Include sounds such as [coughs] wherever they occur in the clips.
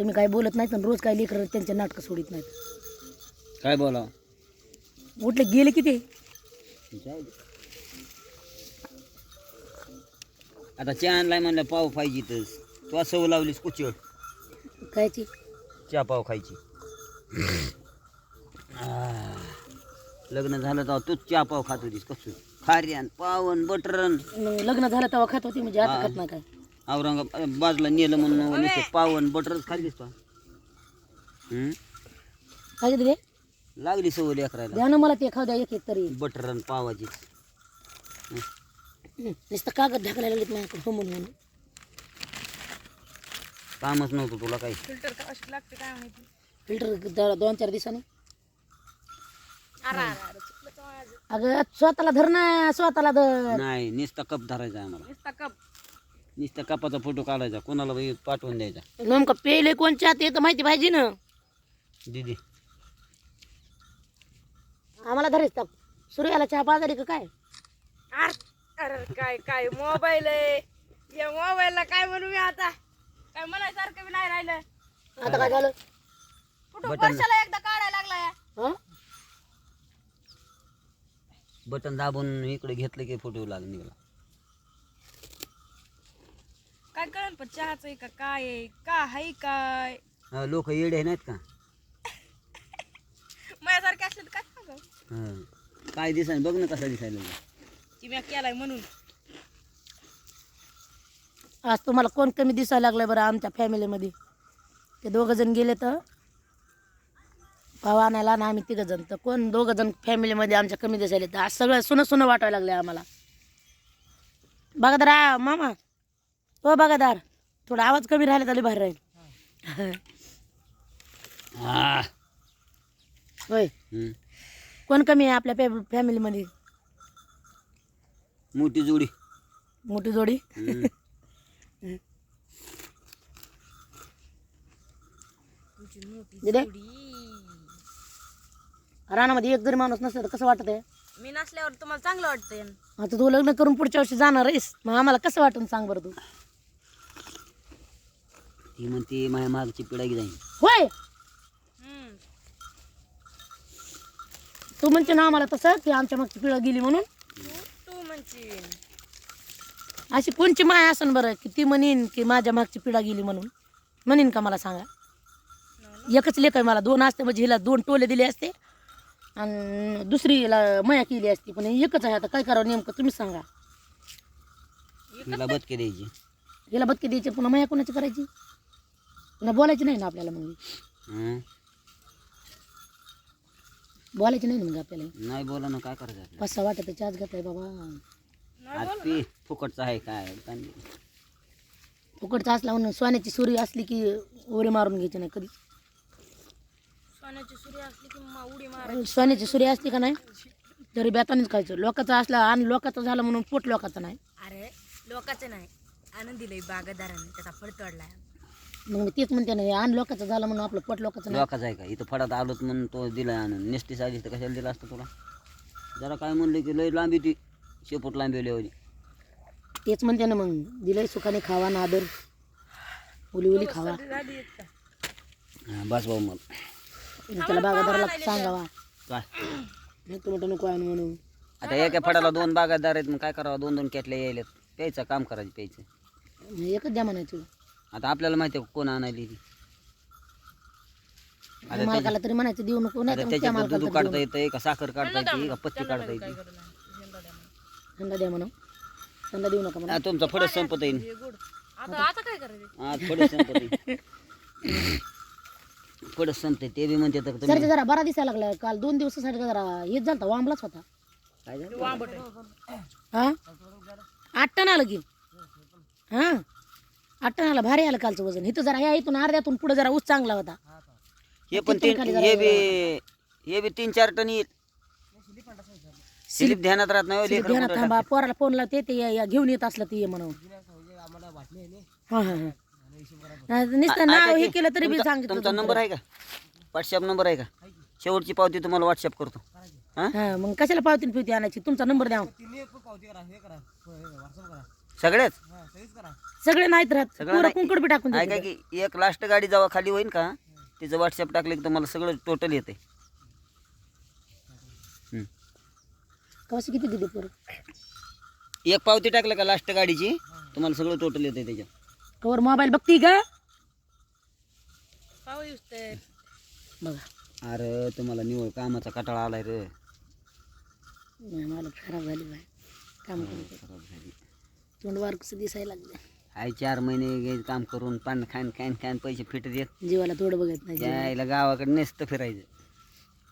तुम्ही काय बोलत नाहीत आणि रोज काय लेकर त्यांचे नाटकं सोडित नाहीत. काय बोलावं? उठले गेले किती. आता चहा आणलाय म्हणलं पाव पाहिजे तर. तू असं लावलीस कुचळ कायची चहा पाव खायची. आह. लग्न झालं तर तूच चहा पाव खात होतीस कसं खाऱ्यान पावन बटरन मग लग्न झालं तेव्हा खात होती म्हणजे आता. खात नाही काय. औरंगाबाद बाजूला नेलं म्हणून नुसतं पावन बटरच खाल्लीस हम्म? काय रे? लागली सवय लेकरायला. द्या ना मला ते खाऊ द्या एक एक तरी. बटरन पावाची हं. नुसतं कागद ढकलायला लागलीत माझ्याकडे हो म्हणून. कामच नव्हतं तुला काही. फिल्टर लागते काय माहिती? फिल्टर दोन चार दिवसांनी. अरे अरे अरे चुकलं तर माझं. अगं स्वतःला धर ना स्वतःला धर. नाही नुसता कप धरायचा आम्हाला. नुसता कप. नुसता कपाचा फोटो काढायचा कोणाला बाई पाठवून द्यायचा? नेमकं पेले कोणच्या ते तर माहिती पाहिजे ना. दीदी. आम्हाला धरेच टाक सूर्याला चहा बाजारी का काय? अरे अरे काय काय मोबाईल आहे. या मोबाईलला काय म्हणू मी आता? काय म्हणायसारखं बी नाही राहिलं. आता काय झालं? कुठं बटन. वर्षाला एकदा काढायला लागला या? हं? बटन दाबून इकडे घेतलं की फोटो लाग निघाला. काय कळण पण चहाच आहे का काय आहे का हाय काय? लोक येडे नाहीत का? [laughs] माझ्यासारखे असले तर काय सांगावं? हं. काय दिसाय बघ ना कसा दिसायला. लागला. की मी केलाय म्हणून. आज तुम्हाला कोण कमी दिसायला लागलं बरं आमच्या फॅमिलीमध्ये ते दोघं जण गेले तर? भाऊ आणायला आणि आम्ही तिघं जण. तर कोण दोघं जण फॅमिलीमध्ये आमच्या कमी दिसायला तर आज सगळं सुनं सुनं वाटायला लागलं आम्हाला. बघादार आ, मामा. हो बघादार थोडा आवाज कमी राहिला तरी बाहेर राहील. होय. हं. कोण कमी आहे आपल्या फॅ फॅमिलीमध्ये? मोठी जोडी. मोठी जोडी. दिदे रानामध्ये एक जरी माणूस नसला तर कसं वाटत आहे? मी नसल्यावर तुम्हाला चांगलं वाटतंय. आता तू लग्न करून पुढच्या वर्षी जाणार आहेस. मग आम्हाला कसं वाटून सांग बरं तू? ती म्हणते माझ्या मागची पिढाई जाईन. होय? हम्म. तू म्हणते ना आम्हाला तसं की आमच्या मागची पिढा गेली म्हणून? तू तू म्हणशील. अशी कोणची माय असन बरं की ती म्हणीन की माझ्या मागची पिढा गेली म्हणून? म्हणीन का मला सांगा? एकच लेख आहे मला दोन असते म्हणजे हिला दोन टोले दिले असते आणि दुसरीला मया केली असती पण हे एकच आहे आता काय करावं नेमकं तुम्हीच सांगा. तिला बदके द्यायची. हिला बदके द्यायचे पुन्हा मया कोणाची करायची? पुन्हा बोलायची नाही ना आपल्याला मग. हं? बोलायची नाही ना मग आपल्याला. नाही बोला ना काय करायचं आपल्याला? सहा वाटत चहाच घेताय बाबा. आज पी फुकटचं आहे काय? फुकटचा असला म्हणून सोन्याची सुरी असली की ओरे मारून घ्यायची नाही कधी. सोन्याची सूर्य असली की मा उडी मार सोन्याची सुरी असली का नाही तरी बेतानीच खायचं. लोकांचा असला आणि लोकांचा झाला म्हणून पोट लोकांचा नाही. अरे लोकांचं नाही. आनंद दिलंय बागादाराने त्याचा फळ तोडलाय. मग मी तेच म्हणते ना आणि लोकांचं झालं म्हणून आपलं पोट लोकांचं नाही. लोकाच आहे का? इथं फडात आलोत म्हणून तो दिला आणून नेसटी साडी तर कशाला दिला असतं तुला? जरा काय म्हणलं की लय लांबी ती शेपूट लांबी होती तेच म्हणते ना मग दिलंय सुखाने खावा ना आदर. उली उली खावा. हां बस भाऊ मग. त्याला बागादाराला सांगावा. काय? नाही तू म्हणतो नको आहे म्हणून. आता एका फडाला दोन बागायतदार आहेत मग काय करावं? दोन दोन केटल्या यायलेत. प्यायचं काम करायचं प्यायचं. एकच द्या म्हणायचं आता आपल्याला माहिती आहे कोण आणायली ती. आता मालकाला तरी म्हणायचं देऊ नको नाही आता त्या त्याच्यात दूध तरी काढता येतंय का साखर काढता येते का पत्ती काढता येते. थंडा द्या म्हणून. थंडा देऊ नका म्हणा हा, तुमचा फडच संपत येईल हे गोड. आता आता काय करायचं? हा संपत येईल फडच संपते ते बी म्हणते तर तुम्ही. सरचे जरा बरा दिसायला लागला. काल दोन दिवसासाठी जरा हेच झालता वांबलाच होता. काय झालं? वांबट आहे. हा? आठ टन आलं की. हा? आठ टन आलं भारी आलं कालचं वजन. इथं जरा या इथून अर्ध्यातून पुढे जरा ऊस चांगला होता. हे पण तीन हे बी हे बी तीन चार टन येईल. स्लिप ध्यानात राहत नाही हो, लेकरं ध्यानात कुठं थांबा. पोराला फोन लावते ते या- या घेऊन येत असलं ते ये म्हणून. हा हा हा. नाही, नुसतं नाव हे केलं तरी बी तुमचा- सांगितलं तुमचा नंबर आहे का? व्हॉट्सअप नंबर आहे का? शेवटची पावती तुम्हाला व्हॉट्सअप करतो. हा? हा मग कशाला पावतीन पिवती आणायची? तुमचा नंबर द्या सगळ्याच सगळे नाहीत राहत. सगळं पुरं नाही. कुंकड बी टाकून काय की एक लास्ट गाडी जेव्हा खाली होईल का तिचं व्हॉट्सअप टाकलं की तुम्हाला सगळं टोटल येते. कशी किती दिली पोरं? एक पावती टाकलं का लास्ट गाडीची तुम्हाला सगळं टोटल येते त्याच्यात. कवर मोबाईल बघती का? बघा. अरे तुम्हाला निवड कामाचा कटाळा आलाय रे. नाही, मला खराब झाली बाय काम करून खराब झाली. तोंड वार कसं दिसायला लागलं आई चार महिने गे- काम करून पान खान खान खान पैसे फिटत येत. जीवाला थोडं बघत नाही जीवाला. यायला गावाकडे नुसतं फिरायचं.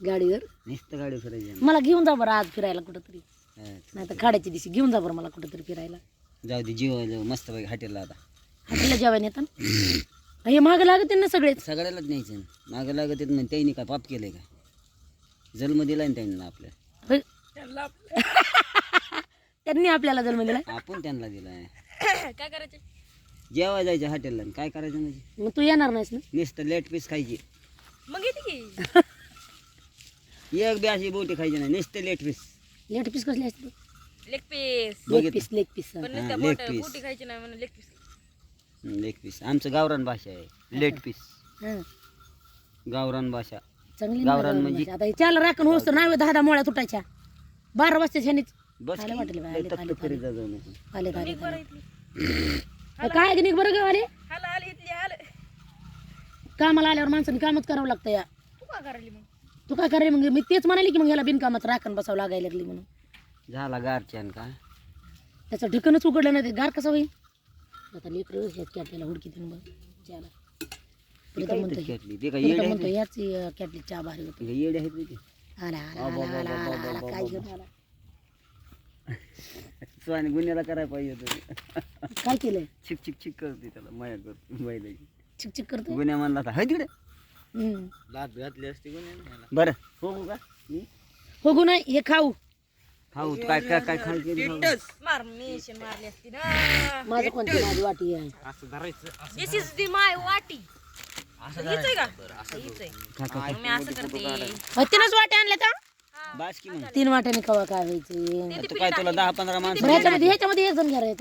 गाडीवर? नुसतं गाडी फिरायची. मला घेऊन जा बरं आज फिरायला कुठंतरी. हा. नाही तर खाड्याच्या दिवशी घेऊन जा बरं मला कुठंतरी फिरायला. जाऊ दे जीव जाऊ मस्त पैकी हॉटेलला आता. हॉटेलला जेवायला येतात? हे मागं लागत ना सगळेच. सगळ्यालाच न्यायचं मागं लागत येत म्हणजे त्यांनी काय पाप केलंय काय जन्म दिलाय ना त्यांना आपल्या होय. [laughs] त्यांनी आपल्याला जन्म दिला आपण त्यांना दिलाय. [coughs] काय करायचं? जेव्हा जायचं हॉटेलला आणि काय करायचं म्हणजे? मग तू येणार नाहीस ना? नुसतं लेट पीस खायची. मग येते की. एक बी अशी बोटी खायची नाही नुसतं लेट पीस लेट पीस कसले असते? Leg piece leg piece leg piece पण नुसत्या leg बोट piece. बोटी खायची नाही म्हणून लेग पीस लेट पीस आमचं गावरान भाषा आहे लेट पीस हां. गावरान भाषा. चांगली गावरान म्हणजे? आता चाल राखण होस तर नाही दहा दहा मोळ्या तुटायच्या. बारा वाजता ह्यानीच बस आलं वाटेल बाई, लय आले, तत्त आले, फिरीत जा जाऊ नको आले आले [coughs] बरं आले. इथली काय की निघ बरं ग आले? हाला आली इथली आलं. कामाला आल्यावर माणसाने कामच करावं लागतं या. तू का करायली मग? तू काय करे मग? मी तेच म्हणाली की मग याला बिनकामाचं राखण बसावं लागायला लागली म्हणून. झाला गारच्यान का? त्याचं ठिकाणच उघडलं नाही ते गार कसं होईल? आता लेकर ह्याच कॅटलीला हुडकी देऊन बघ चहाला. म्हणतो खेटली? ते काय प्रीतम येडे म्हणतो याच कॅटली चहा भारी होती. ते काय येडे आहेत बे ते? आला आला आला आला आला आला काय घेऊन आला? स्वाने गुन्ह्याला करायला पाहिजे होतं. काय केलंय? चिक चिक चिक करते त्याला माया करते बैलाची. चिक चिक करतो गुन्ह्या म्हणला तर हाय तिकडे. लात घातली असते गुन्ह्याला बरं. हो हो का? हं? हो गो नाही हे खाऊ. खाऊ काय काय काय खायचं मार मेशन मारली असती ना. माझं कोणती माझी वाटी आहे? दिस इज दी माय वाटी. हीच आहे का? हीच आहे. मी असं करते. तीनच वाटे आणले का बास की मग तीन वाट्याने खावा काय तू काय तुला दहा पंधरा माणसं बरं ह्याच्यामध्ये ह्याच्यामध्ये एक जण घ्या रे,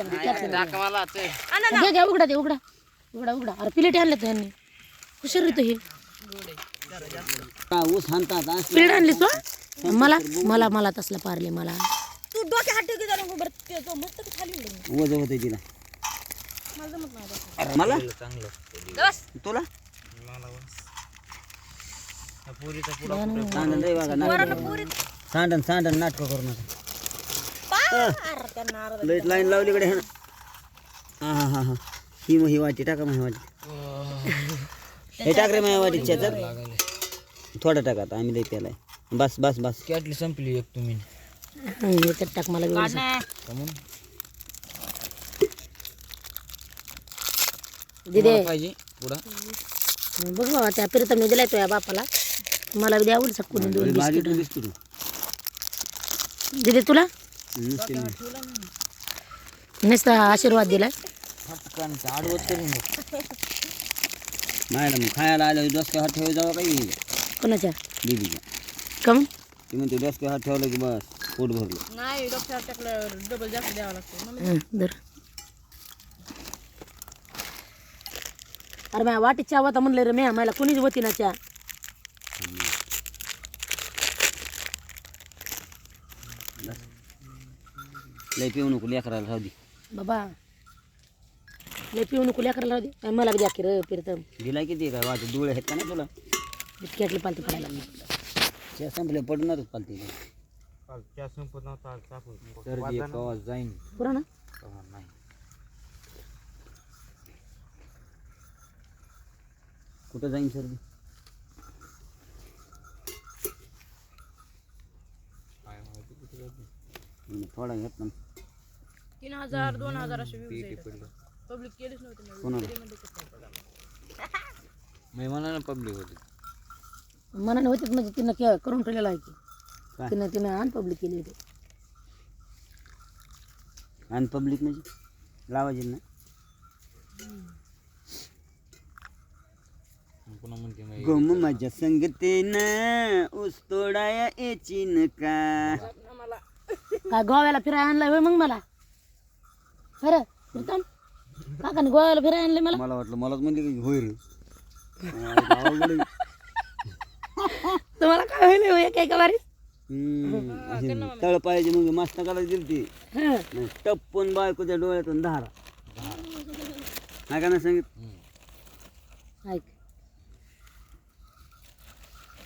घ्या घ्या उघडा ते उघडा. उघडा उघडा. अरे प्लेट आणले त्यांनी हुशार रे तो हे. हा, ऊस हाणतात हा. प्लेट आणली तू मला? मला मला तसला पारले मला. तू डोक्या हात जरा बरं ते तो मस्त खाली उडून वज होते तिला. मला. अरे बस. तुला? सांडण रे बघा नाटक सांडण सांडण नाटक करू नका. लाइट लाईन लावली कडे हा हा हा हा हा. ही मग ही वाटी टाका मग ही वाटी. हे टाक रे माझ्या वाटीत चल थोडा टाका आता आम्ही लई प्यालाय. बस बस बस. कॅटली संपली एक तुम्ही. टाक मला व्यवस्थित. दिदे. पाहिजे पुढं. बघ बाबा त्या प्रीतमने दिलाय तो या बापाला. मला बी आवड सकून दोन बिस्किट. दिदे तुला? नुसते आशीर्वाद करून बघ. मॅडम खायला आलं डोसक्या हात ठेव जावं काही कोणाच्या? दीदीच्या कम ती म्हणते डोसक्या हात ठेवलं की बस पोट भरलं. नाही डबल जास्त द्यावं लागतं. मग धर. अरे माझ्या वाटीत चहा होता म्हणलं रे म्या मला कोणीच होती ना चहा. लय पिऊ नको लेकराला राहू दे. बाबा लय पिऊ नको लेकराला राहू दे. काय मला बी द्या की रे प्रीतम. दिलाय किती काय वाटत डोळे आहेत का नाही तुला? केटली पालती पडायला लागली. त्या संपले पडणारच पालती सर्दी कवा जाईन. पुरा ना? कवा नाही. कुठं जाईन सर्दी? हम्म, थोडा घेत ना तीन हजार दोन हजार असे व्ह्यूज पब्लिक केलीच नव्हती मी. कोणाला? मी म्हणा ना पब्लिक होती. मनाने होतीच म्हणजे तिनं के- करून ठेवलेलं आहे की. काय? तिनं तिनं आण पब्लिक केली होती. आणि पब्लिक म्हणजे? लावायची ना? पुन्हा म्हणते मग गोम माझ्या संगतीनं ऊस तोडाया येचीन का काय गोव्याला फिरायला आणलाय होय मग मला? खरं प्रीतम काकाने गोव्याला फिरायला आणले मला? मला वाटलं मलाच म्हणजे की होय रे. तुम्हाला काय होईल हो एक एका बारी हम्म, अशी तळ पाहिजे मग मस्त करायला दिली ती. हा. नाही, टप्पन बायकोच्या डोळ्यातून धारा. नाही का नाही सांगित ऐक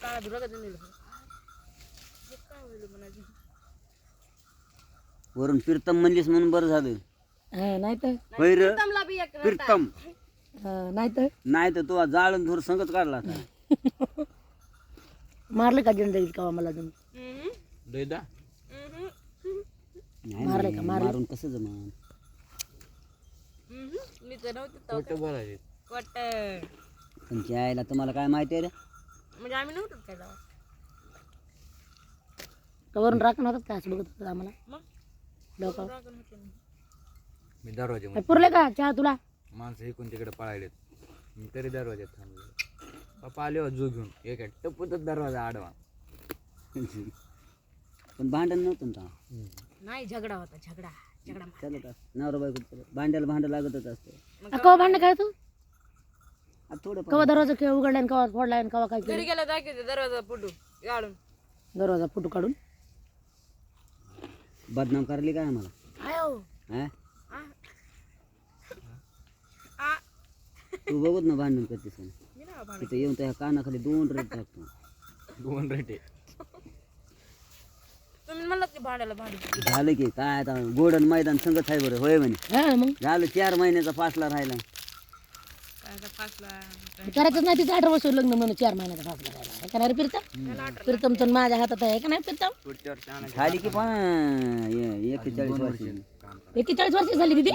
काय धुरा का दिलेलं? हे काय होईल म्हणायचं? वरून प्रीतम म्हणलीस म्हणून बरं झालं. हा नाही तर होय र? तमला बी एक प्रीतम. नाही तर नाही तर तू जाळून धूर संगच काढला मारले का जनरेल का मला अजून हम्म, दैदा हम्म, नाही, मारलंय नाही, का? मारलंय? मारून कसं जमान? हम्म. मी तर नव्हते तेव्हा. खोटं बोलायचे वाटतं. तुमच्या आईला तुम्हाला काय माहिती आहे रे? म्हणजे आम्ही नव्हतो काय तेव्हा. का वरून राखण होतात का असं बघत होतं आम्हाला? मग? डोकं. मी दरवाजे पुरले का चहा तुला? माणसं इकडून तिकडे पळायलेत मी तरी दरवाज्यात थांबलो. पप्पा आले हो जो घेऊन. एक टप्पतच दरवाजा आडवा. पण भांडण नव्हतं ना. नाही झगडा होता झगडा झगडा चालत असतं नवरा बायको चालत भांड्याला भांडं लागतच असतं. कवा भांडण काय तू? आता थोडं कवा दरवाजा केव्हा उघडला आणि कवा फोडला आणि कवा काय केलं? घरी गेला दाखवते दरवाजा पुटू गाडून. दरवाजा फुटू काढून? बदनाम करली काय आम्हाला? हा. तू बघत ना भांडण करतेस. तिथं येऊन त्या कानाखाली दोन रेट टाकतो. दोन रेटे तुम्ही म्हणलात की भाड्याला भाडी. झालं की काय आता गोडन मैदान संगत आहे बरं होय म्हणे. हा मग? झालं चार महिन्याचा फासला राहिला. करायचं नाही तिचं अठरा वर्ष लग्न म्हणून चार महिन्याचा फासला राहिला. आहे का नाही रे प्रीतम? प्रीतम तर माझ्या हातात आहे का नाही प्रीतम? पुढच्या वर्षी आणायचं. झाली की पण एकेचाळीस वर्ष. एकेचाळीस वर्ष झाली दिदी.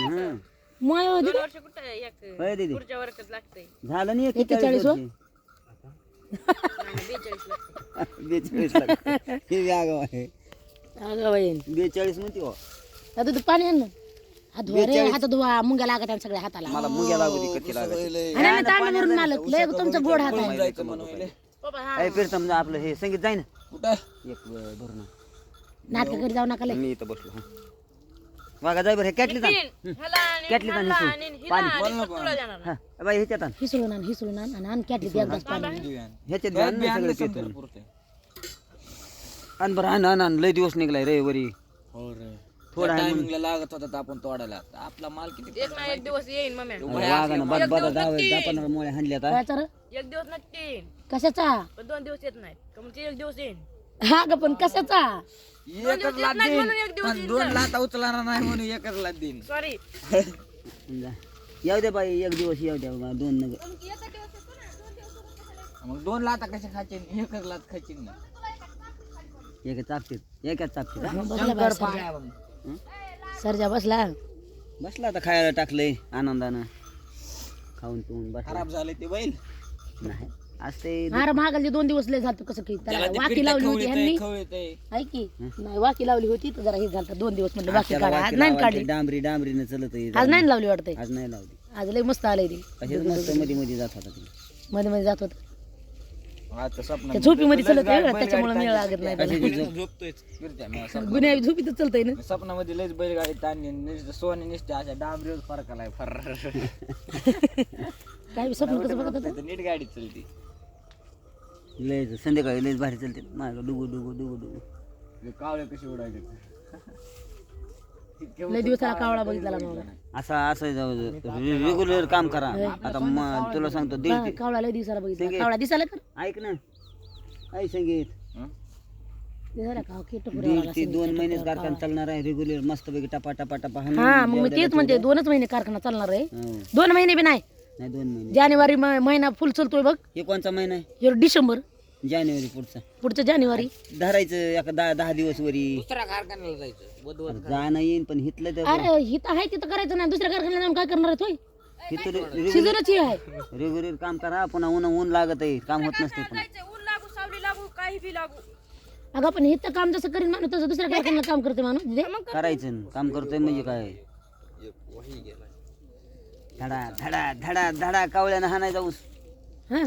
माय हो दिदी. वर्ष कुठं आहे? एक होय दीदी. पुढच्या वर्षात लागतंय. झालं नाही एकेचाळीस एकेचाळीस वर? वर्ष. बेचाळीस लागतंय [laughs] हे आहे. अगं बाई बेचाळीस म्हणते हो. आता तू पाणी आण ना. हात धुवा रे हात धुवा मुंग्या लागत आहे सगळ्या हाताला. मला मुग्या लागू दे कच्ची लागत? आणि आम्ही तांड भरून आलो लय तुमचं गोड हात आहे. हा. फिरतं आपलं हे संगीत जाय ना कुठं? एक अं, भरून आण. नाटक घरी जाऊ नका लय. मी इथं बसलो हं. वागा जाय बरं हे कॅटलीत आण आणि कॅटलीत आण हिसून. पाणी. हा बाई ह्याच्यात आण. हिसळून आण हिसळून आण आणि आण कॅटलीत एकदाच पाणी. ह्याच्यात बी आण ना सगळं पेटून. आण बरं आण आण आण. लय दिवस निघलाय रे वरी. थोडा. लागत होता तर आपण तोडायला. आपला माल किती एक ना एक दिवस येईन मम्या. अरे वाघानं बद मुळे हा. काय तर? एक दिवस नक्की येईन. कशाचा? पण दोन दिवस येत नाहीत. का म्हणजे एक दिवस येईन. हा ग पण कशाचा? दोन दिवस येत नाहीत म्हणून एक दिवस येईन दोन लाता उचलणार नाही म्हणून एकच लाट देईन. सॉरी जा. येऊ दे बाई एक दिवस येऊ द्या बा, दोन नग मग दोन लाता कशा खायचे? एकच लात खायची ना. एक चापतीत एकाच चापतीत हा. बाहेर सरजा. सरजा बसला. बसला आता खायला टाकलंय आनंदानं. खाऊन पिऊन बसला. खराब झाले ते बैल. नाही महागाली दोन दिवस लय झालं कसं की त्याला वाकी लावली होती ह्यांनी. आहे की? नाही वाकी लावली होती तर जरा हे झालं दोन दिवस म्हणलं वाकी काढा. आज नाही काढली. डांबरी डांबरीनं चलत आहे. आज नाही लावली वाटतंय. आज नाही लावली. आज लय मस्त आलंय ते. मस्त मध्ये मध्ये जात होता ती. मध्ये मध्ये जात होत. त्या झोपीमध्ये चलत आहे बरं, त्याच्यामुळे मिळ लागत नाही त्याला. झोपतोय. फिरत्या मी गुन्हे झोपीत चलतंय ना. स्वप्नामध्ये लयच बैलगाडी ताणली नुसतं सोने निसते अशा डांबरीवर फरक आलाय फर काय स्वप्न कसं बघत होतं? नीट गाडी चलती. लय संध्याकाळी लयच भारी चलते. माग डुगू डुगू डुगू डुगू. कावळे कशी उडायचे. लय दिवसाला कावळा बघितला मग असं असं रेग्युलर काम करा. आता म- तुला सांगतो दीड ते- कावळा लय दिवसाला बघितला. कावळा दिसायला कर ऐक ना. ऐक संगीत. दिसायला का? किट दीड ते दोन महिनेच कारखाना चालणार आहे रेग्युलर मस्त पैकी टपा टपा टपा हाणून हा मग मी तेच म्हणते दोनच महिने कारखाना चालणार आहे. हो. दोन महिने बी नाही. नाही दोन महिने. जानेवारी म- महिना फुल चालतोय बघ. हे कोणचा महिना आहे? हे डिसेंबर. जानेवारी पुढचा. पुढचं जानेवारी? धरायचं एका दहा दहा दिवस वरी. दुसऱ्या कारखान्याला जायचं. बुधवार जाणं येईन पण हिथलं तर अरे हिथं आहे तिथं करायचं नाही. दुसऱ्या कारखान्याला जाऊन काय करणार आहे हिथं सीझनच हे आहे. रेग्युलर काम करा पुन्हा ऊन ऊन लागत आहे. काम होत नसते जायचं ऊन लागू सावली लागू काही बी लागू. अगं पण हिथं काम जसं करीन माणूस तसं दुसऱ्या कारखान्याला काम करते माणूस दे. करायचं. काम करतोय म्हणजे काय? धडा धडा धडा धडा कावळ्यानं हाणायचा ऊस. हा.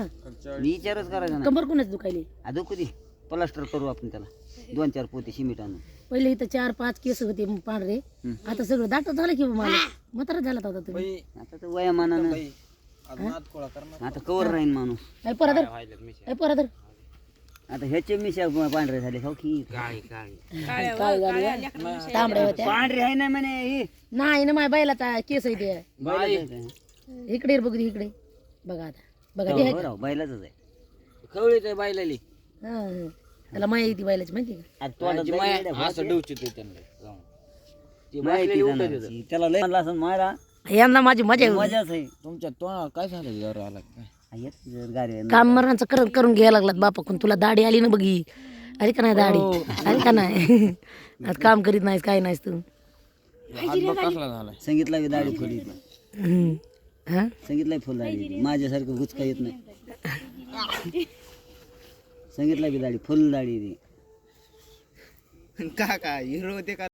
विचारच करायचा ना कंबर कोणाच दुखायली? अदो कधी प्लास्टर करू आपण त्याला. दोन चार पोते सिमेंट आणून. पहिले इथं चार पाच केस होते पांढरे. आता सगळं दाट झालं की मला? म्हातारा झाला होता तुम्ही. आता तर वयामानानं. आता कवर राहीन माणूस. ऐ परदर ऐ परदर आता ह्याचे मिशा पांढरे झाले हो की? काय झालं तांबड्या होत्या. पांढरे आहे ना म्हणे ही? नाही ना माझ्या बैलाचा केस आहे ते. इकडे ये बघ इकडे. बघा आता. आहे हो राव, बैलाचंच आहे. खवळीत आहे बायलाली का? हा, हा. त्याला माहिती ती बैलाची माहिती आहे असं त्यांना जाऊन. ती माहिती बसलेली उठत येतं. त्याला लय म्हणला असं मारा यांना माझी मजा आहे. मजाच आहे. तुमच्या तोंडाला काय झालं जर आला काय? हा, येत जर गाडी आहे. काम मरणाचं करून करून घ्यायला लागलात बापाकडून. तुला दाढी आली ना बघी. आली का नाही दाढी? आली का नाही? [laughs] आज काम करीत नाहीस काय नाहीस तू. कसला झाला संगीतला दाढी येत हम्म. हा? संगीतला फुल दाढी येते. माझ्यासारखं गुचका येत नाही. संगीतला बी दाढी फुल दाढी येते का काय हिरो ते का